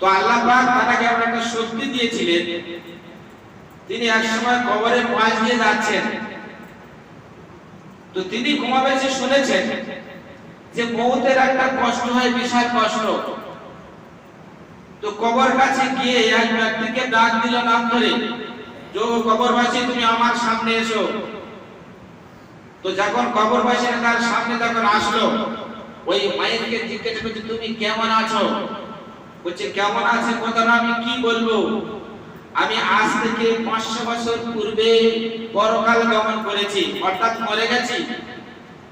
তো আল্লাহ তাকে এমন একটা শক্তি দিয়েছিলেন, তিনি এক সময় কবরে পাশ দিয়ে যাচ্ছেন। তো তিনি কমাবেশি শুনেছেন যে মৌতের একটা কষ্ট হয়, বিশাল কষ্ট। তো কবর কাছে গিয়ে এক ব্যক্তিকে ডাক দিল নাম ধরে, যে কবরবাসী, তুমি আমার সামনে এসো। তো যখন কবরবাসী তার সামনে যখন আসলো, ওই মায়েরকে জিজ্ঞেস করছে, তুমি কেমন আছো? বলছে, কেমন আছে কথাটা আমি কি বলব? আমি আজ থেকে পাঁচশো বছর পূর্বে পরকাল গমন করেছি, অর্থাৎ মরে গেছি।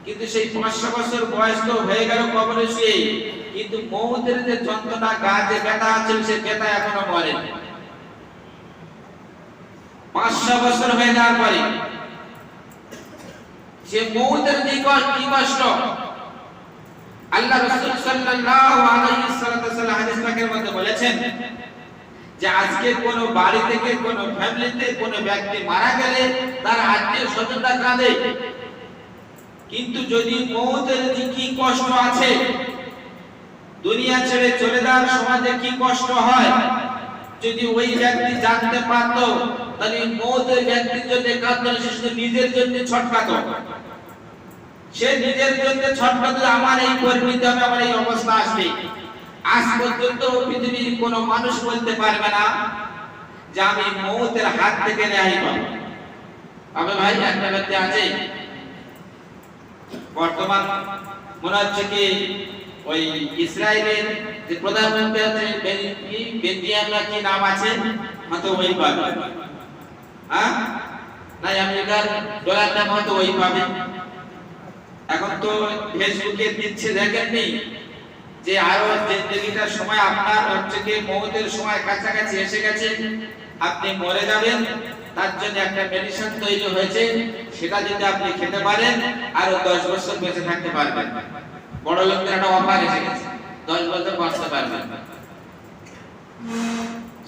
কিন্তু সেই পাঁচশো বছর বয়স তো হয়ে গেল কবরে শুয়ে। কিন্তু মৌতের যে যন্ত্রণা, গা যে ব্যথা আছে, সে ব্যথা এখনও মরে। পাঁচশো বছর হয়ে যাওয়ার পরে সে মৌতের যে কষ্ট কি কষ্ট আল্লাহ রাসূল সাল্লাল্লাহু আলাইহি ওয়াসাল্লাম হাদিস পাকের মধ্যে বলেছেন যে আজকে কোন বাড়ি থেকে কোন ফ্যামিলিতে কোন ব্যক্তি মারা গেলে তার আত্মীয় স্বজনরা কাঁদে। কিন্তু যদি মৌতের কি কষ্ট আছে দুনিয়া ছেড়ে চলে যাওয়ার সমাজে কি কষ্ট হয় যদি ওই ব্যক্তি জানতে পারতো তাহলে মৌতের ব্যক্তির জন্য কাঁদতো না, সে নিজের জন্য ছটকাতো। সে নিজের জন্য ছটফট আমার এই পরিণতি হবে, আমার এই অবস্থা আসবে। আজ পর্যন্ত পৃথিবীর কোন মানুষ বলতে পারবে না যে আমি মৌতের হাত থেকে রেহাই পাবো। তবে ভাই, একটা ব্যক্তি আছে। বর্তমান মনে হচ্ছে কি, ওই ইসরায়েলের যে প্রধানমন্ত্রী আছে কি নাম আছে? হয়তো ওই পাবে হ্যাঁ? না আমেরিকার ডলার নাম হয়তো ওই পাবে এখন তো ফেসবুকে দিচ্ছে, দেখেননি? যে আরও জিন্দগিটার সময় আপনার হচ্ছে কি মৌতের সময় কাছাকাছি এসে গেছে, আপনি মরে যাবেন, তার জন্য একটা মেডিসিন তৈরি হয়েছে, সেটা যদি আপনি খেতে পারেন, আরও দশ বছর বেঁচে থাকতে পারবেন। বড় লোকদের একটা অফার এসে গেছে, দশ বছর বাঁচতে পারবেন।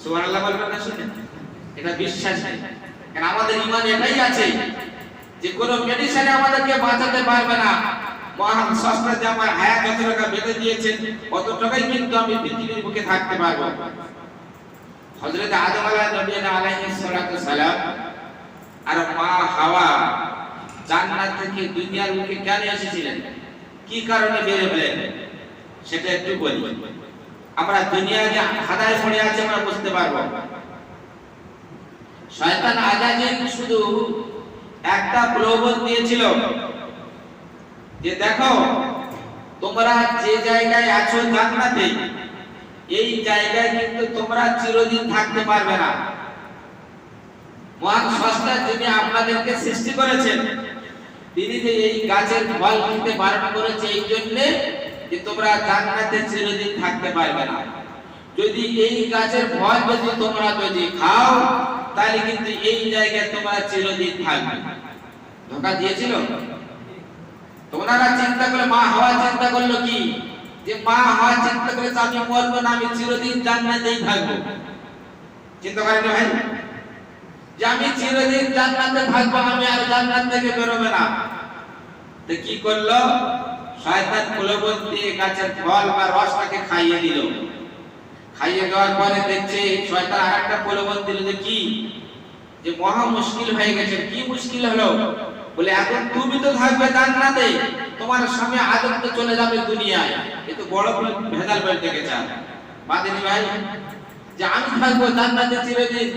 সুবহানাল্লাহ বলবেন না শুনে এটা বিশ্বাস নেই। কারণ আমাদের ইমান এটাই আছে যে কোনো মেডিসিনে আমাদেরকে বাঁচাতে পারবে না। মহান সস্তা যে আমার হায়াত যত টাকা বেঁধে দিয়েছেন অত টাকাই কিন্তু আমি পৃথিবীর বুকে থাকতে পারব। হযরত আদম আলাইহিস সালাতু সালাম আর মা হাওয়া জান্নাত থেকে দুনিয়ার বুকে কেন এসেছিলেন? কি কারণে বের হলেন? সেটা একটু বলি। আমরা দুনিয়ায় যে হাদায় পড়ে আছে, আমরা বুঝতে পারব। শয়তান আজাজিন শুধু একটা প্রলোভন দিয়েছিল। যে দেখো, তোমরা যে জায়গায় আছো জান্নাতে, এই জায়গায় কিন্তু তোমরা চিরদিন থাকতে পারবে না। মহান সস্তা যিনি আপনাদেরকে সৃষ্টি করেছেন, তিনি যে এই গাছের ফল খেতে বারণ করেছে, এই জন্য যে তোমরা জান্নাতে চিরদিন থাকতে পারবে না। যদি এই গাছের ফল যদি তোমরা যদি খাও তাহলে কিন্তু এই জায়গায় তোমরা চিরদিন থাকবে। ধোকা দিয়েছিল? তো ওনারা চিন্তা করে মা হওয়া চিন্তা করল কি? যে মা হওয়া চিন্তা করে আমি মরবো না, আমি চিরদিন জান্নাতেই থাকব। চিন্তা করেন ভাই? যে আমি চিরদিন জান্নাতে থাকব, আমি আর জান্নাত থেকে বেরোবে না। তো কি করল? শয়তান প্রলোভন দিয়ে গাছের ফল বা রসটাকে খাইয়ে দিল। খাইয়ে দেওয়ার পরে দেখছে শয়তান আরেকটা প্রলোভন দিল যে কি? যে মহা মুশকিল হয়ে গেছে। কি মুশকিল হলো? বলে, এখন তুমি তো থাকবে জান্নাতে, তোমার স্বামী আদম তো চলে যাবে দুনিয়ায়। এ তো বড় ভেজাল বলতে গেছে বাদিনী ভাই, যে আমি থাকব জান্নাতে চিরদিন,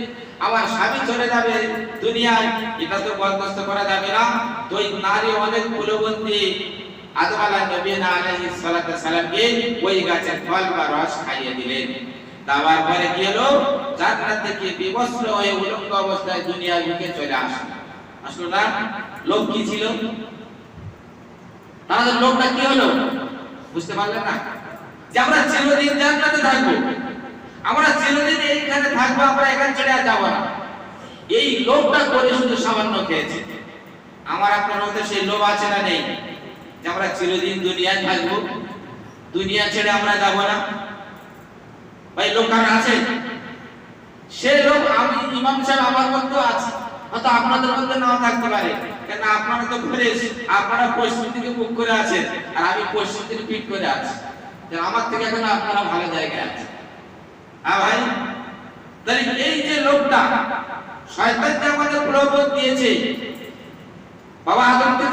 আমার স্বামী চলে যাবে দুনিয়ায়, এটা তো বরদাস্ত করা যাবে না। তো নারী অনেক প্রলোভন আদম নবীনা সালাতু সালামকে ওই গাছের ফল বা রস খাইয়ে দিলেন। দেওয়ার পরে কি হলো? জান্নাত থেকে বিবস্ত্র হয়ে উলঙ্গ অবস্থায় দুনিয়ার বুকে চলে আসলো। আসলো না? লোক কি ছিল? লোকটা কি হলো? বুঝতে পারলেন না? যে আমরা চিরদিন জান্নাতে থাকব। আমরা চিরদিন এইখানে থাকব, আমরা এখান ছেড়ে আর যাব না। এই লোকটা করে শুধু সামান্য খেয়েছে। আমার আপনার মধ্যে সেই লোভ আছে না নেই? আমরা চিরদিন দুনিয়ায় থাকব। দুনিয়া ছেড়ে আমরা যাব না। ভাই, লোক আছে? সে লোক, আমি ইমাম সাহেব আমার মধ্যে আছে। হয়তো আপনাদের মধ্যে নাও থাকতে পারে। কেন আপনারা তো ঘুরে আপনারা পশ্চিম দিকে মুখ করে আছেন, আর আমি পশ্চিম দিকে পিঠ করে আছি। আমার থেকে এখন আপনারা ভালো জায়গায় আছেন। হ্যাঁ ভাই? তাহলে এই যে লোকটা, শয়তান যে আমাদের প্রলোভন দিয়েছে, বাবা আদম থেকে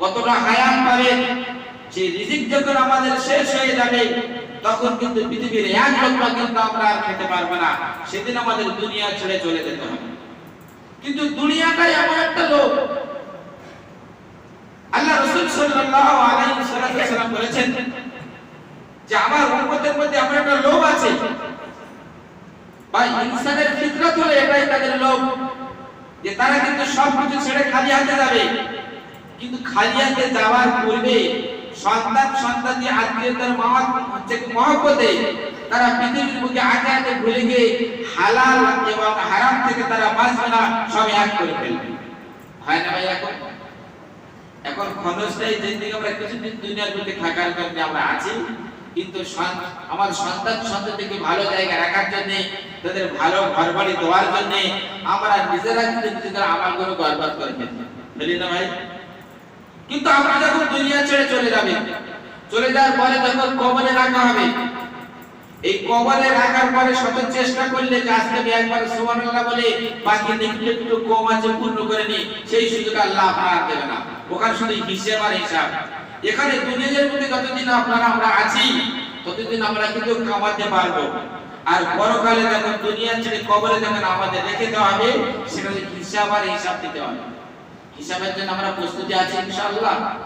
কতটা হায়াত পাবেন সেই রিজিক যখন আমাদের শেষ হয়ে যাবে, তখন কিন্তু পৃথিবীর এক লোকটা কিন্তু আমরা আর খেতে পারব না। সেদিন আমাদের দুনিয়া ছেড়ে চলে যেতে হবে। কিন্তু দুনিয়াটাই এমন একটা লোক। আল্লাহ রসুল সাল্লাল্লাহু আলাইহি বলেছেন যে আমার উম্মতের মধ্যে এমন একটা লোভ আছে। বা ইনসানের ফিতরত হলো এটাই তাদের লোভ। যে তারা কিন্তু সব কিছু ছেড়ে খালি হাতে যাবে। কিন্তু খালি হাতে যাওয়ার পূর্বে সন্তান সন্তানি আত্মীয়তার মহব্বতে তারা পৃথিবীর বুকে আগে আগে ভুলে গিয়ে হালাল এবং হারাম থেকে তারা বাঁচবে না সব এক করে ফেলবে। হয় না ভাই এখন? এখন খরচটাই যেদিকে আমরা কিছুদিন দুনিয়ার বুকে থাকার জন্য আমরা আছি, কিন্তু আমার সন্তান সন্ততিকে ভালো জায়গায় রাখার জন্য, তাদের ভালো ঘর বাড়ি দেওয়ার জন্য আমরা নিজেরা কিন্তু নিজেদের আমলগুলো বরবাদ করে ফেলি ফেলি না ভাই? কিন্তু আমরা যখন দুনিয়া ছেড়ে চলে যাবে, চলে যাওয়ার পরে যখন কবরে রাখা হবে। এই কবরে রাখার পরে শত চেষ্টা করলে যে আজকে আমি একবার সুবহানাল্লাহ বলে, বাকি দেখতে একটু কম আছে, পূর্ণ করে নি, সেই সুযোগ আল্লাহ আপনার দেবে না। ওখানে শুধু হিসেব আর হিসাব। এখানে দুনিয়ার মধ্যে যতদিন আপনারা আমরা আছি, ততদিন আমরা কিন্তু কামাতে পারব। আর পরকালে যখন দুনিয়া ছেড়ে কবরে যখন আমাদের রেখে দেওয়া হবে, সেখানে হিসাব আর হিসাব দিতে হবে। হিসাবের জন্য আমরা প্রস্তুতি আছি, ইনশাআল্লাহ।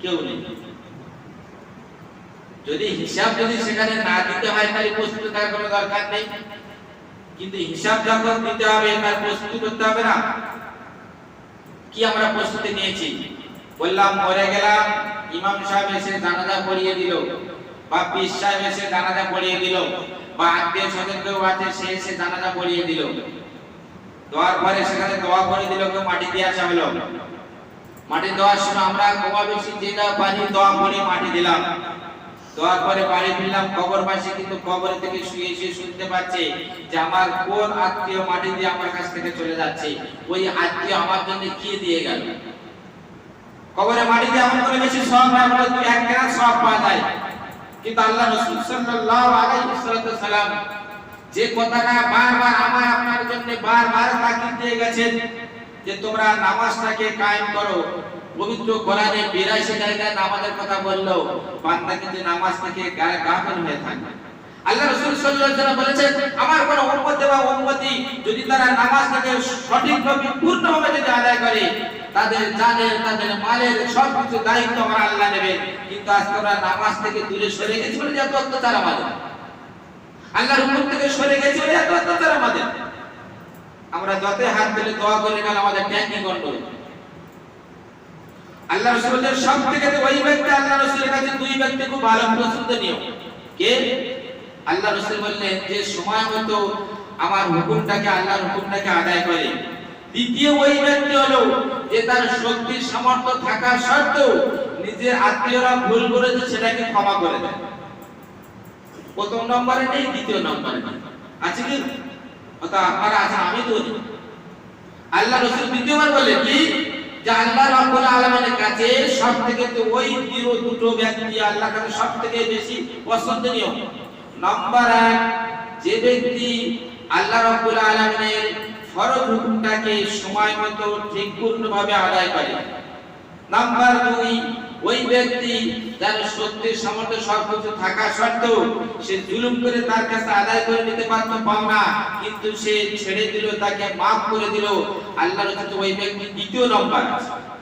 কেউ নেই। যদি হিসাব যদি সেখানে না দিতে হয়, তাহলে প্রস্তুতি থাকার কোনো দরকার নেই। কিন্তু হিসাব যখন দিতে হবে, তার প্রস্তুতি করতে হবে না। কি আমরা প্রস্তুতি নিয়েছি? বললাম, মরে গেলাম। ইমাম সাহেব এসে জানাজা পড়িয়ে দিল। বা পীর সাহেব এসে জানাজা পড়িয়ে দিল। বা আত্মীয় স্বজন কেউ আছে, সে এসে জানাজা পড়িয়ে দিল। দেওয়ার পরে সেখানে দোয়া করে দিল কেউ মাটি দিয়ে আসা হলো মাটি দেওয়ার সময় আমরা কমা বেশি যেটা দোয়া করে মাটি দিলাম। দেওয়ার পরে বাড়ি ফিরলাম কবর কিন্তু কবর থেকে শুয়ে শুয়ে শুনতে পাচ্ছে যে আমার কোন আত্মীয় মাটি দিয়ে আমার কাছ থেকে চলে যাচ্ছে। ওই আত্মীয় আমার জন্য কি দিয়ে গেল? কবরে মাটি দিয়ে বেশি সব না বলে এক কেনা সব পাওয়া যায়। কিন্তু আল্লাহ যে কথাটা বারবার আমার আপনার জন্য বারবার তাকিদ দিয়ে গেছেন, যে তোমরা নামাজটাকে কায়েম করো। পবিত্র কোরআনে 82 জায়গায় নামাজের কথা বলল বান্দা কিন্তু নামাজ থেকে গাফিল হয়ে থাকে। আল্লাহ রাসূল সাল্লাল্লাহু আলাইহি ওয়াসাল্লাম বলেছেন, আমার কোন উম্মত বা উম্মতি যদি তারা নামাজটাকে সঠিকভাবে পূর্ণভাবে যদি আদায় করে, তাদের জানের, তাদের মালের সব কিছু দায়িত্ব আমার আল্লাহ নেবেন। কিন্তু আজকে আমরা নামাজ থেকে দূরে সরে গেছি বলে যে অত্যাচার আমাদের। আল্লাহর থেকে সরে গেছি বলে এত আমরা যতই হাত দোয়া করে গেল আমাদের আল্লাহ সব থেকে ওই ব্যক্তি, আল্লাহ কাছে দুই ব্যক্তি খুব ভালো কে? আল্লাহ বললেন, যে সময় মতো আমার হুকুমটাকে, আল্লাহর হুকুমটাকে আদায় করে। দ্বিতীয় ওই ব্যক্তি হলো, যে তার শক্তির সামর্থ্য থাকা সত্ত্বেও নিজের আত্মীয়রা ভুল করেছে, সেটাকে ক্ষমা করে দেয়। প্রথম নম্বরে নেই, দ্বিতীয় নম্বরে আছে কি? অর্থাৎ আপনারা আছেন আমি তো আল্লাহ রসুল দ্বিতীয়বার বললেন কি? যে আল্লাহ রাব্বুল আলামিনের কাছে সবথেকে তো ওই দুটো দুটো ব্যক্তি আল্লাহর কাছে সবথেকে বেশি পছন্দনীয়। নাম্বার এক, যে ব্যক্তি আল্লাহ রাব্বুল আলামিনের ফরজ হুকুমটাকে সময় মতো ঠিক পূর্ণভাবে আদায় করে। নাম্বার দুই ওই ব্যক্তি যার সত্যের সামর্থ্য সর্বোচ্চ থাকা সত্ত্বেও সে জুলুম করে তার কাছে আদায় করে নিতে পারত পাওনা। কিন্তু সে ছেড়ে দিল, তাকে মাফ করে দিল। আল্লাহর কাছে ওই ব্যক্তি দ্বিতীয় নম্বর আছে।